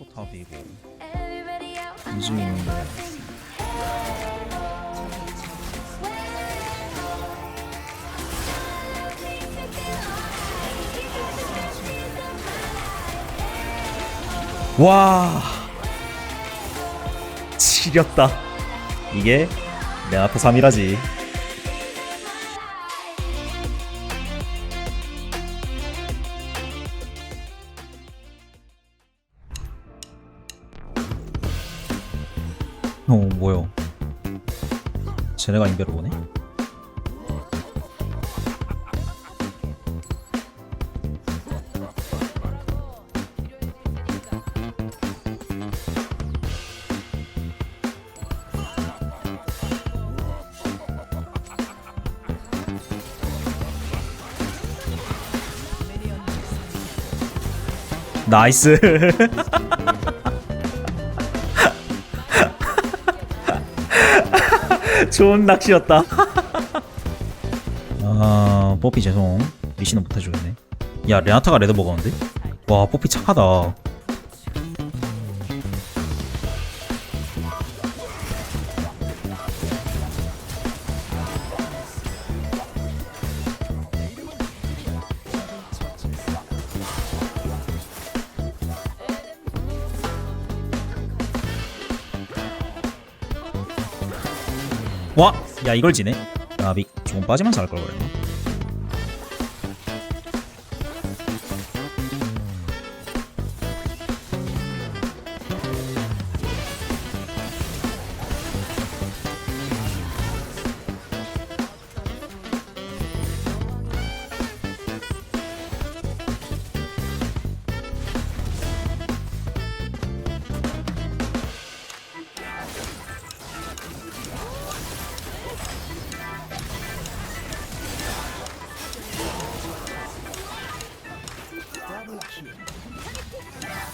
포탑이고. 인증이 있는 거 와 지렸다. 이게 내 앞에 3이라지 쟤네가 인베로 보네? 나이스 좋은 낚시였다. 아 뽀삐 죄송. 리시는 못해주겠네. 야 레나타가 레드 먹었는데? 와 뽀삐 착하다 와! 야 이걸 지네? 야 미, 조금 빠지면서 할 걸 그랬나?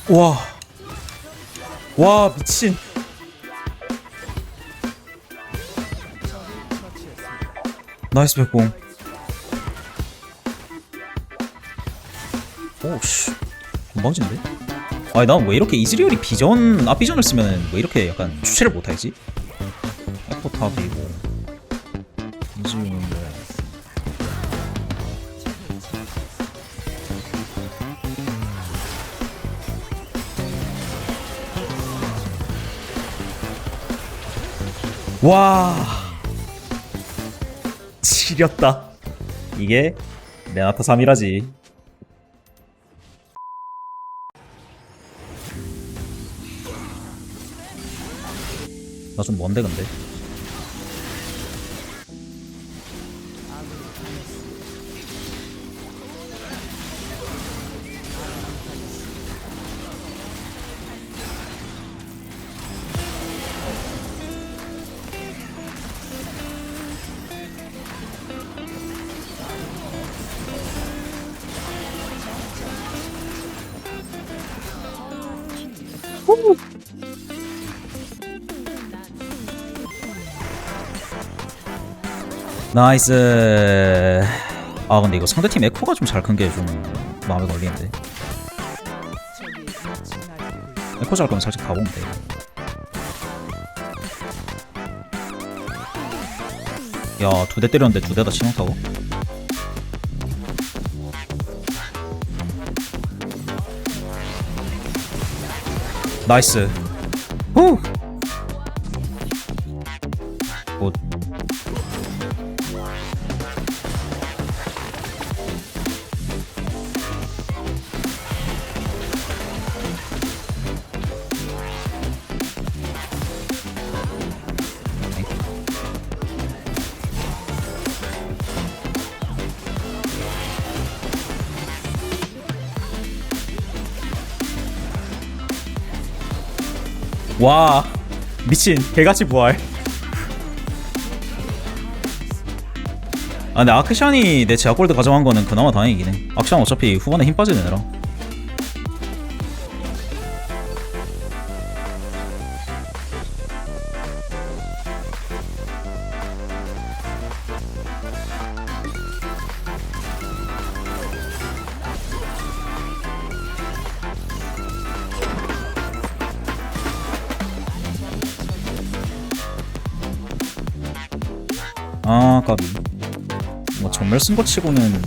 와. 와, 미친. 나이스 백공. 오씨. 금방진데? 아니, 난 왜 이렇게 이즈리얼이 비전, 앞비전을 쓰면 왜 이렇게 약간 주체를 못하지? 에코탑이고. 와 지렸다. 이게 레나타 3이라지. 나 좀 먼데 근데 나이스. 아 근데 이거 상대팀 에코가 좀 잘 큰 게 좀 마음에 걸리는데. 에코 잘 거면 살짝 가보면 돼. 야, 두 대 때렸는데 두 대 다 신용 타고. 나이스. 후. 와 미친 개같이 부활. 아 근데 아크샨이 내 제약골드 가져간 거는 그나마 다행이긴 해. 아크샨 어차피 후반에 힘 빠지는 애라 아 까비. 뭐 전멸 쓴거 치고는.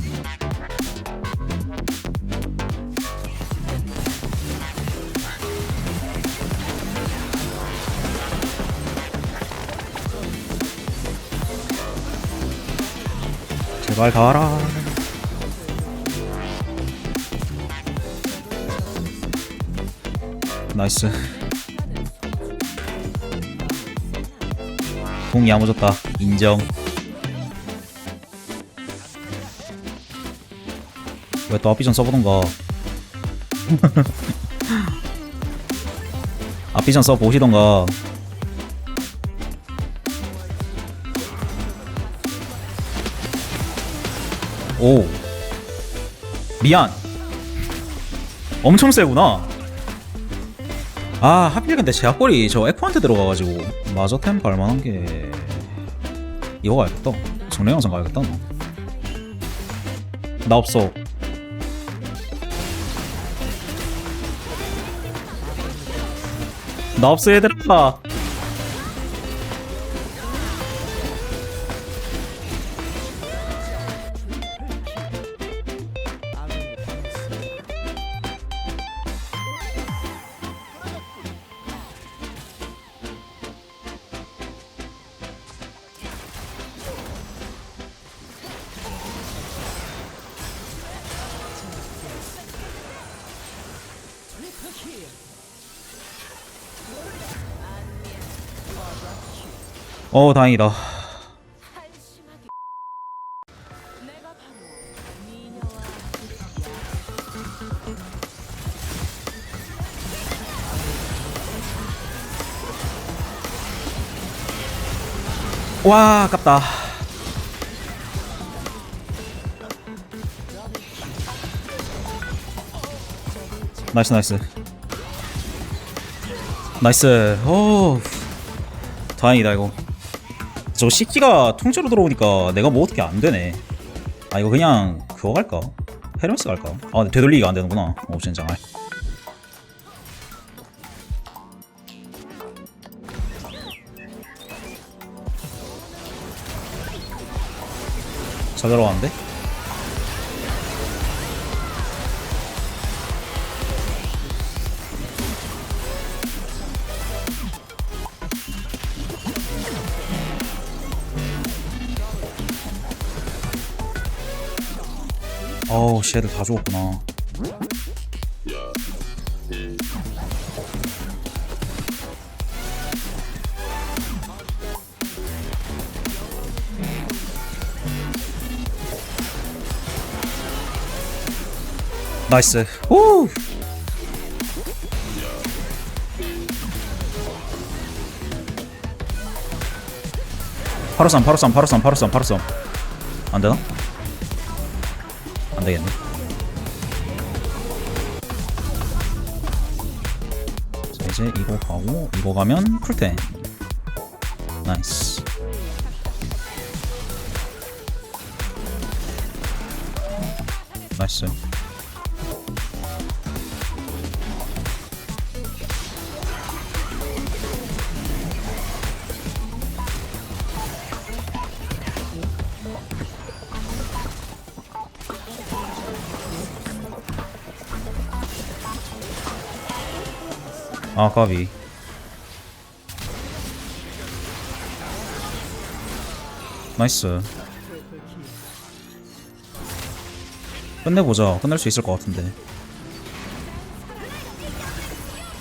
제발 가라. 나이스. 공 야무졌다. 인정 왜 또 앞비전 써보던가. 앞비전 써보시던가. 오. 미안. 엄청 세구나. 아 하필 근데 제압골이 저 에코한테 들어가가지고 마저 템 갈만한 게 이거 가야겠다. 정례 영상 가야겠다 나. 나 없어 나 없어 얘들아 어 다행이다. 와 아깝다. 나이스 나이스. 나이스. 오 다행이다 이거 저 CT가 통째로 들어오니까 내가 뭐 어떻게 안 되네 아 이거 그냥 그거 갈까? 헤르메스 갈까? 아 되돌리기가 안 되는구나 어 젠장 알. 잘 들어가는데? 어우 씨 애들 다 죽었구나. 나이스. 오 바로 쌈 바로 쌈 바로 쌈 바로 쌈 바로 쌈 안되나? 안되겠네. 자 이제 이거 가고 이거 가면 풀템. 나이스. 나이스 아 까비. 나이스. 끝내보자. 끝낼 수 있을 것 같은데.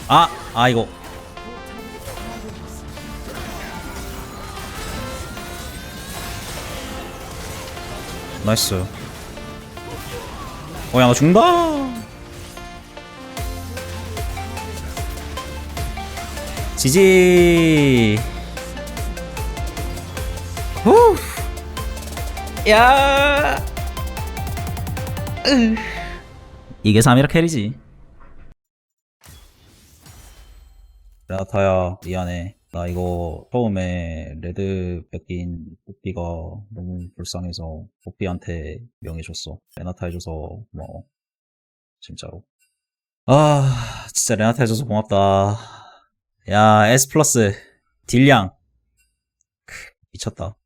아! 아 이거. 나이스. 어야 나 죽는다 지지. 후. 야. 으. 이게 3이라 캐리지. 레나타야 미안해. 나 이거 처음에 레드 뺏긴 뽀삐가 너무 불쌍해서 뽀삐한테 명해줬어. 레나타 해줘서 고마워. 진짜로. 아 진짜 레나타 해줘서 고맙다. 야, S 플러스 딜량 크, 미쳤다.